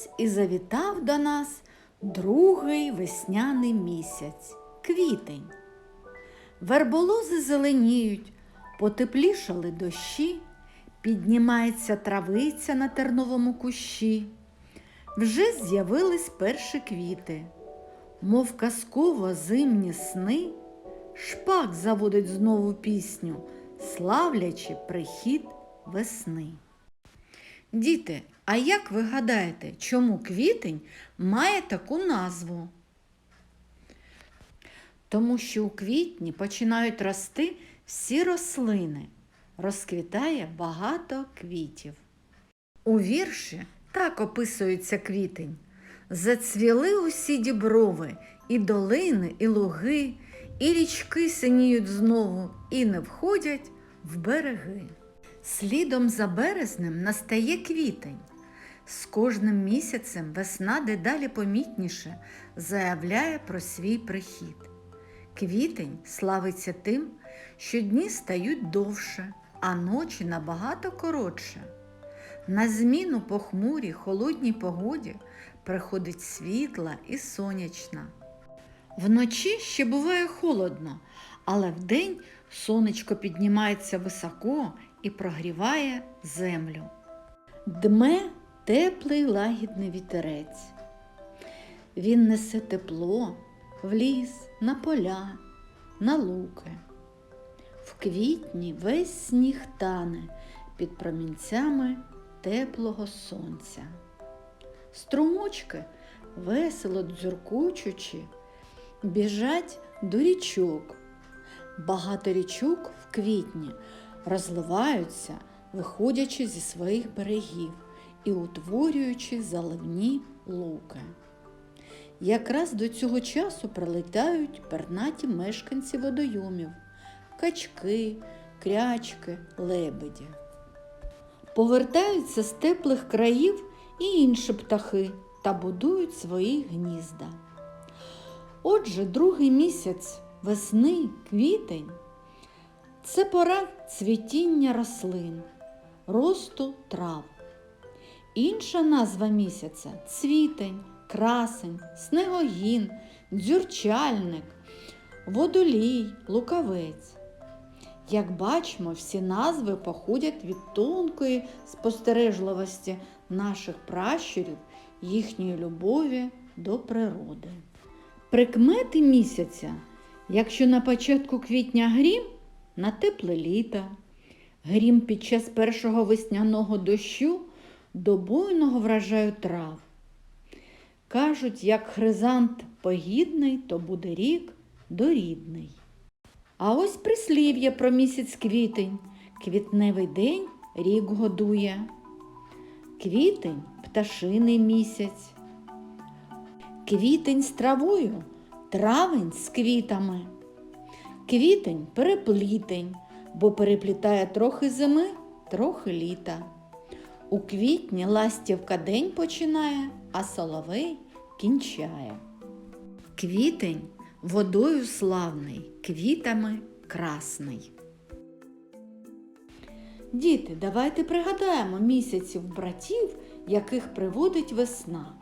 Ось і завітав до нас другий весняний місяць квітень. Верболози зеленіють, потеплішали дощі, піднімається травиця на терновому кущі. Вже з'явились перші квіти, мов казково зимні сни, шпак заводить знову пісню, славлячи прихід весни. Діти, а як ви гадаєте, чому квітень має таку назву? Тому що у квітні починають рости всі рослини, розквітає багато квітів. У вірші так описується квітень. Зацвіли усі діброви, і долини, і луги, і річки синіють знову, і не входять в береги. Слідом за березнем настає квітень. З кожним місяцем весна дедалі помітніше заявляє про свій прихід. Квітень славиться тим, що дні стають довше, а ночі набагато коротше. На зміну похмурій холодній погоді приходить світла і сонячна. Вночі ще буває холодно, але вдень сонечко піднімається високо і прогріває землю. Дме теплий лагідний вітерець. Він несе тепло в ліс, на поля, на луки. В квітні весь сніг тане під промінцями теплого сонця. Струмочки, весело дзюркучучи, біжать до річок. Багато річок в квітні розливаються, виходячи зі своїх берегів і утворюючи заливні луки. Якраз до цього часу прилетають пернаті мешканці водойомів, качки, крячки, лебеді. Повертаються з теплих країв і інші птахи та будують свої гнізда. Отже, другий місяць весни, квітень це пора цвітіння рослин, росту трав. Інша назва місяця цвітень, красень, снегогін, дзюрчальник, водолій, лукавець. Як бачимо, всі назви походять від тонкої спостережливості наших пращурів, їхньої любові до природи. Прикмети місяця, якщо на початку квітня грім, на тепле літо, грім під час першого весняного дощу до буйного врожаю трав. Кажуть, як хризант погідний, то буде рік дорідний. А ось прислів'я про місяць квітень. Квітневий день рік годує. Квітень пташиний місяць. Квітень з травою, травень з квітами. Квітень переплітень, бо переплітає трохи зими, трохи літа. У квітні ластівка день починає, а соловей кінчає. Квітень водою славний, квітами красний. Діти, давайте пригадаємо місяців братів, яких приводить весна.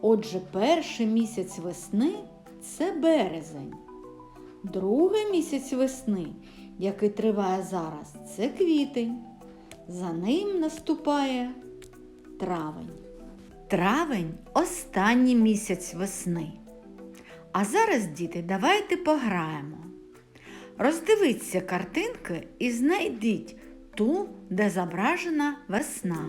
Отже, перший місяць весни це березень. Другий місяць весни, який триває зараз, це квітень. За ним наступає травень. Травень останній місяць весни. А зараз, діти, давайте пограємо. Роздивіться картинки і знайдіть ту, де зображена весна.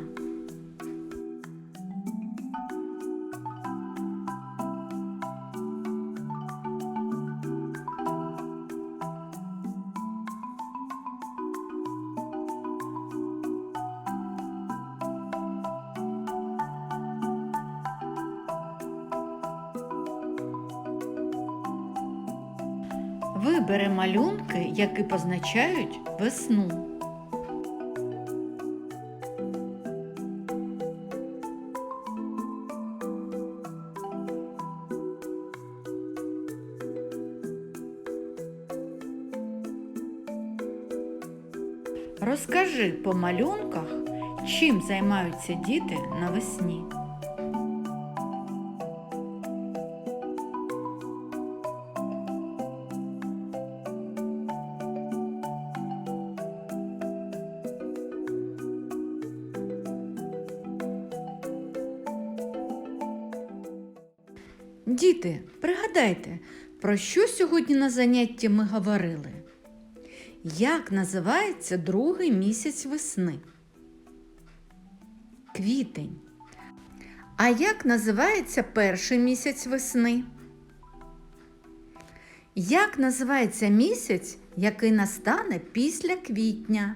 Вибери малюнки, які позначають весну. Розкажи по малюнках, чим займаються діти навесні. Діти, пригадайте, про що сьогодні на занятті ми говорили? Як називається другий місяць весни? Квітень. А як називається перший місяць весни? Як називається місяць, який настане після квітня?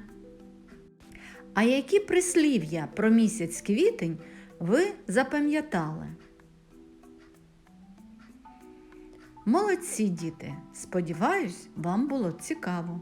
А які прислів'я про місяць квітень ви запам'ятали? Молодці діти! Сподіваюсь, вам було цікаво.